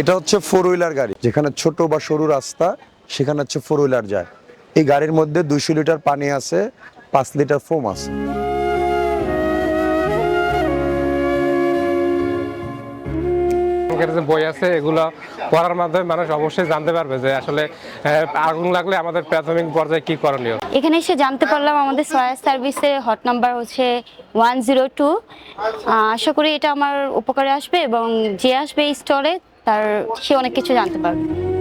এটা হচ্ছে four wheeler গাড়ি। যেখানে ছোট বা সরু রাস্তা সেখানে হচ্ছে ফোর হুইলার যায়। এই গাড়ির মধ্যে দুইশো লিটার পানি আছে পাঁচ লিটার ফোম আছে। এখানে যে বই আছে এগুলো পড়ার মাধ্যমে মানুষ অবশ্যই জানতে পারবে যে আসলে আগুন লাগলে আমাদের প্রাথমিক পর্যায়ে কি করণীয়। এখানে এসে জানতে পারলাম আমাদের ফায়ার সার্ভিসের হট নাম্বার হচ্ছে ওয়ান জিরো টু আশা করি এটা আমার উপকারে আসবে এবং যে আসবে এই স্টলে তার সে অনেক কিছু জানতে পারবে।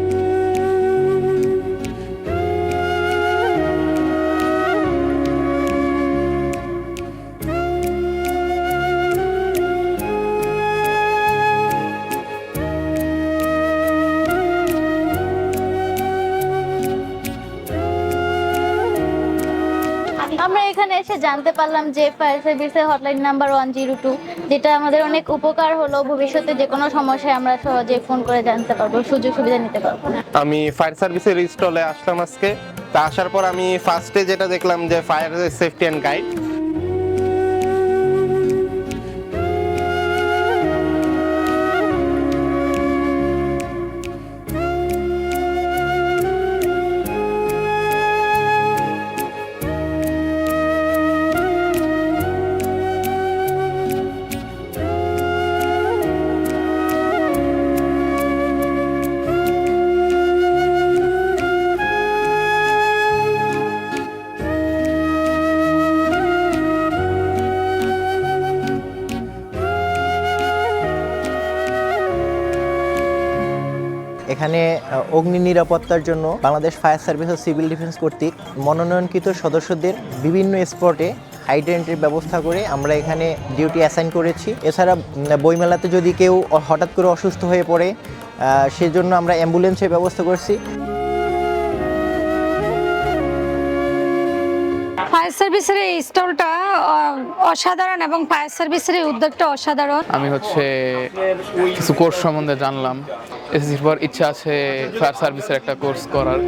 আমরা এখানে এসে জানতে পারলাম যে ফায়ার সার্ভিসের hotline number one zero two যেটা আমাদের অনেক উপকার হলো। ভবিষ্যতে যে কোনো সমস্যায় আমরা সহজে ফোন করে জানতে পারব, সুযোগ সুবিধা নিতে পারব। আমি ফায়ার সার্ভিসের স্টলে আসলাম আজকে। তা আসার পর আমি ফার্স্টে যেটা দেখলাম যে ফায়ার সেফটি অ্যান্ড গাইড এখানে অগ্নি নিরাপত্তার জন্য বাংলাদেশ ফায়ার সার্ভিস ও সিভিল ডিফেন্স কর্তৃক মনোনয়নকৃত সদস্যদের বিভিন্ন স্পটে হাইড্রেন্টের ব্যবস্থা করে আমরা এখানে ডিউটি অ্যাসাইন করেছি। এছাড়া বইমেলাতে যদি কেউ হঠাৎ করে অসুস্থ হয়ে পড়ে সেজন্য আমরা অ্যাম্বুলেন্সের ব্যবস্থা করছি। ফায়ার সার্ভিসের এই স্টলটা আহ, অসাধারণ এবং ফায়ার সার্ভিসের এই উদ্যোগটা অসাধারণ। আমি হচ্ছে কিছু কোর্স সম্বন্ধে জানলাম। এসএসসির পর ইচ্ছা আছে ফায়ার সার্ভিসের একটা কোর্স করার।